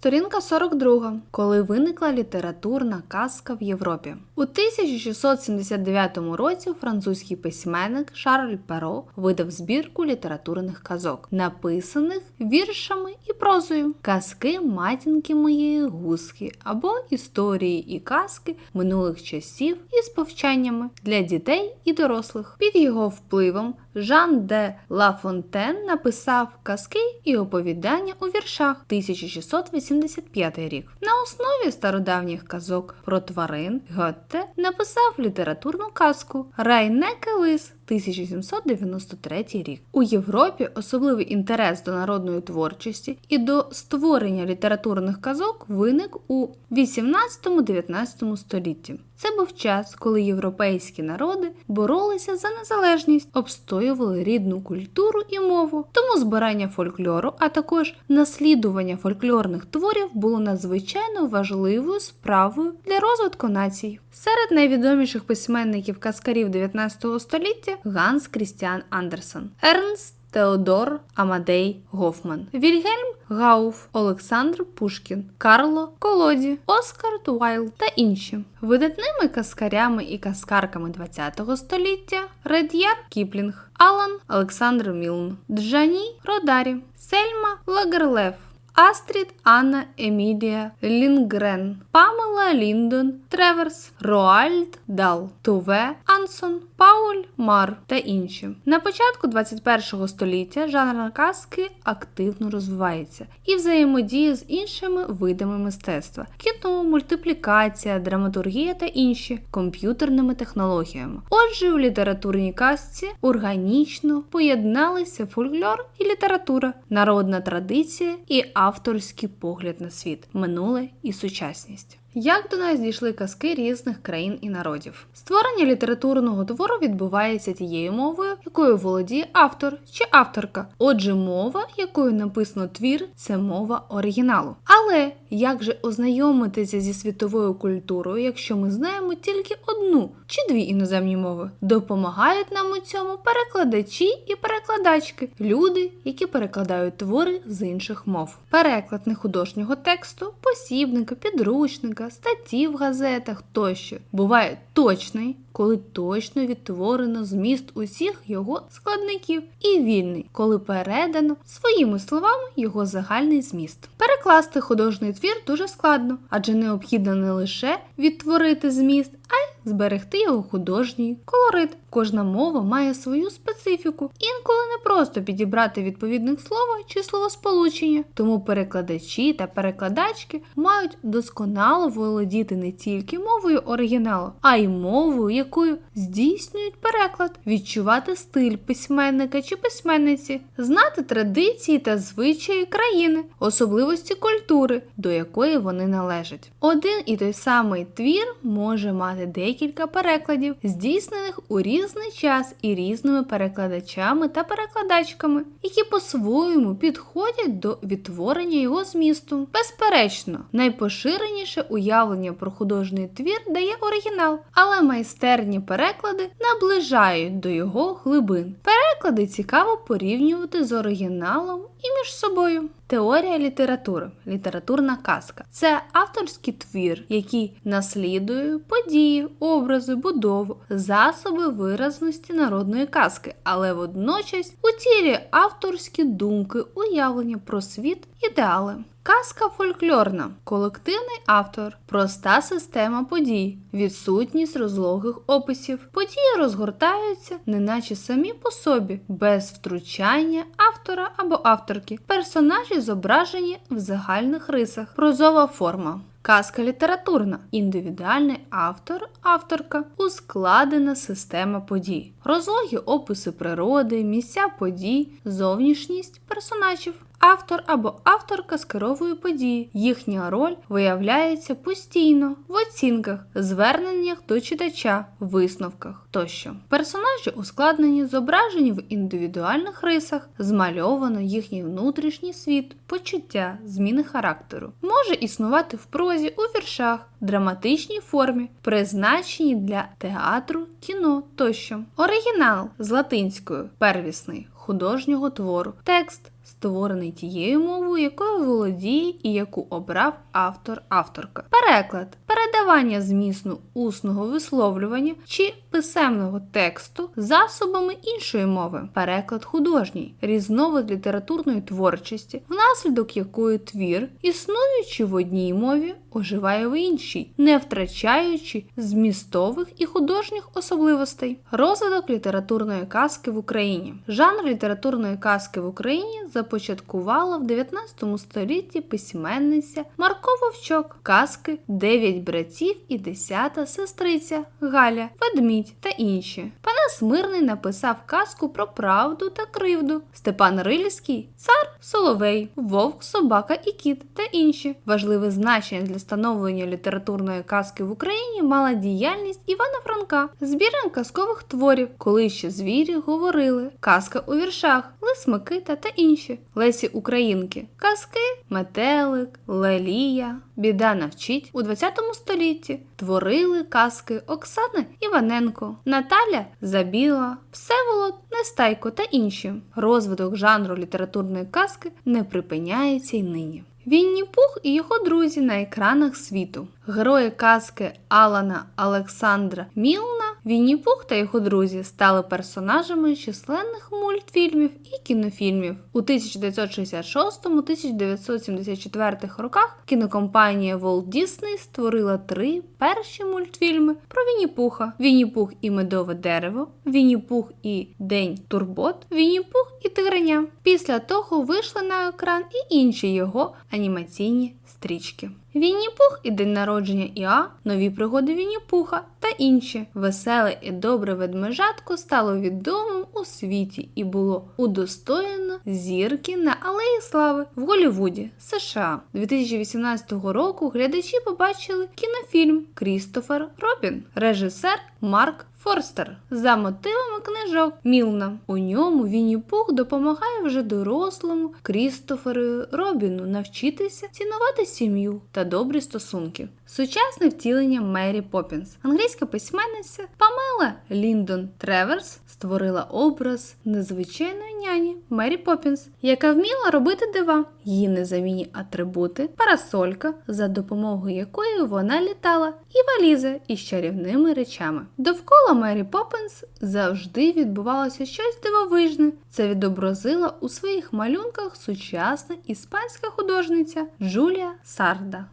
Сторінка 42. Коли виникла літературна казка в Європі. У 1679 році французький письменник Шарль Перо видав збірку літературних казок, написаних віршами і прозою. Казки матінки моєї гуски або історії і казки минулих часів із повчаннями для дітей і дорослих. Під його впливом Жан де Ла Фонтен написав казки і оповідання у віршах 1685 рік. На основі стародавніх казок про тварин Гетте написав літературну казку Райнеке Лис 1793 рік. У Європі особливий інтерес до народної творчості і до створення літературних казок виник у 18-19 столітті. Це був час, коли європейські народи боролися за незалежність, обстоювали рідну культуру і мову. Тому збирання фольклору, а також наслідування фольклорних творів було надзвичайно важливою справою для розвитку націй. Серед найвідоміших письменників казкарів 19 століття Ганс Крістіан Андерсен, Ернст Теодор Амадей Гофман, Вільгельм Гауф, Олександр Пушкін, Карло Колоді, Оскар Уайлд та інші. Видатними казкарями і казкарками ХХ століття Ред'яр Кіплінг, Алан Олександр Мілн, Джані Родарі, Сельма Лагерлеф. Астрід Анна Емілія Лінгрен, Памела Ліндон, Треверс, Роальд Дал, Туве Ансон, Пауль Мар та інші. На початку 21 століття жанр казки активно розвивається і взаємодіє з іншими видами мистецтва: кіно, мультиплікація, драматургія та інші комп'ютерними технологіями. Отже, у літературній казці органічно поєдналися фольклор і література, народна традиція і авторський погляд на світ, минуле і сучасність. Як до нас дійшли казки різних країн і народів? Створення літературного твору відбувається тією мовою, якою володіє автор чи авторка. Отже, мова, якою написано твір, це мова оригіналу. Але як же ознайомитися зі світовою культурою, якщо ми знаємо тільки одну чи дві іноземні мови? Допомагають нам у цьому перекладачі і перекладачки, люди, які перекладають твори з інших мов. Переклад нехудожнього тексту, посібника, підручника статті в газетах тощо буває точний, коли точно відтворено зміст усіх його складників, і вільний, коли передано своїми словами його загальний зміст. Перекласти художній твір дуже складно, адже необхідно не лише відтворити зміст, а й зберегти його художній колорит. Кожна мова має свою специфіку, інколи не просто підібрати відповідних слова чи словосполучення. Тому перекладачі та перекладачки мають досконало володіти не тільки мовою оригіналу, а й мовою, якою здійснюють переклад, відчувати стиль письменника чи письменниці, знати традиції та звичаї країни, особливості культури, до якої вони належать. Один і той самий твір може мати декілька перекладів, здійснених у різний час і різними перекладачами та перекладачками, які по-своєму підходять до відтворення його змісту. Безперечно, найпоширеніше уявлення про художній твір дає оригінал, але майстерні переклади наближають до його глибин. Переклади цікаво порівнювати з оригіналом і між собою. Теорія літератури, літературна казка це авторський твір, який наслідує події, образи, будову, засоби виразності народної казки, але водночас утілює авторські думки, уявлення про світ, ідеали. Казка фольклорна, колективний автор, проста система подій, відсутність розлогих описів. Події розгортаються, неначе самі по собі, без втручання автора або авторки. Персонажі зображені в загальних рисах, прозова форма. Казка літературна, індивідуальний автор, авторка, ускладена система подій, розлогі описи природи, місця подій, зовнішність персонажів. Автор або авторка скеровує події. Їхня роль виявляється постійно в оцінках, зверненнях до читача, висновках тощо. Персонажі ускладнені, зображені в індивідуальних рисах, змальовано їхній внутрішній світ, почуття, зміни характеру. Може існувати в прозі у віршах, драматичній формі, призначені для театру, кіно тощо. Оригінал з латинською первісний художнього твору, текст створений тією мовою, якою володіє і яку обрав автор-авторка. Переклад передавання змісту усного висловлювання чи писемного тексту засобами іншої мови. Переклад художній, різновид літературної творчості, внаслідок якої твір, існуючи в одній мові, оживає в іншій, не втрачаючи змістових і художніх особливостей. Розвиток літературної казки в Україні. Жанр літературної казки в Україні започаткувала в 19 столітті письменниця Марко Вовчок, казки Дев'ять братів і десята сестриця Галя, Ведмідь та інші. Панас Мирний написав казку про правду та кривду. Степан Рильський цар Соловей, Вовк, Собака і Кіт та інші. Важливе значення для становлення літературної казки в Україні мала діяльність Івана Франка, збірник казкових творів, коли ще звірі говорили, казка у віршах, Лис Микита та інші. Лесі Українки, казки, метелик, Лелія, Біда навчить у 20 столітті. Творили казки Оксана Іваненко, Наталя Забіла, Всеволод Нестайко та інші. Розвиток жанру літературної казки не припиняється й нині. Вінні Пух і його друзі на екранах світу. Герої казки Алана Олександра Мілна, Вінні Пух та його друзі стали персонажами численних мультфільмів і кінофільмів. У 1966-1974 роках кінокомпанія Walt Disney створила три перші мультфільми про Вінні Пуха: Вінні Пух і Медове дерево, Вінні Пух і День Турбот, Вінні Пух і Тигреня. Після того вийшли на екран і інші його анімаційні стрічки. Вінні Пух і день народження Іа, нові пригоди Вінні Пуха та інші. Веселе і добре ведмежатко стало відомим у світі і було удостоєно зірки на Алеї Слави в Голлівуді, США. 2018 року глядачі побачили кінофільм Крістофер Робін, режисер Марк Форстер за мотивами книжок Мілна. У ньому Вінні Пух допомагає вже дорослому Крістоферу Робіну навчитися цінувати сім'ю та добрі стосунки. Сучасне втілення Мері Поппінс. Англійська письменниця Памела Ліндон Треверс створила образ незвичайної няні Мері Поппінс, яка вміла робити дива. Її незамінні атрибути, парасолька, за допомогою якої вона літала, і валіза із чарівними речами. Довкола Мері Поппенс завжди відбувалося щось дивовижне. Це відобразила у своїх малюнках сучасна іспанська художниця Джулія Сарда.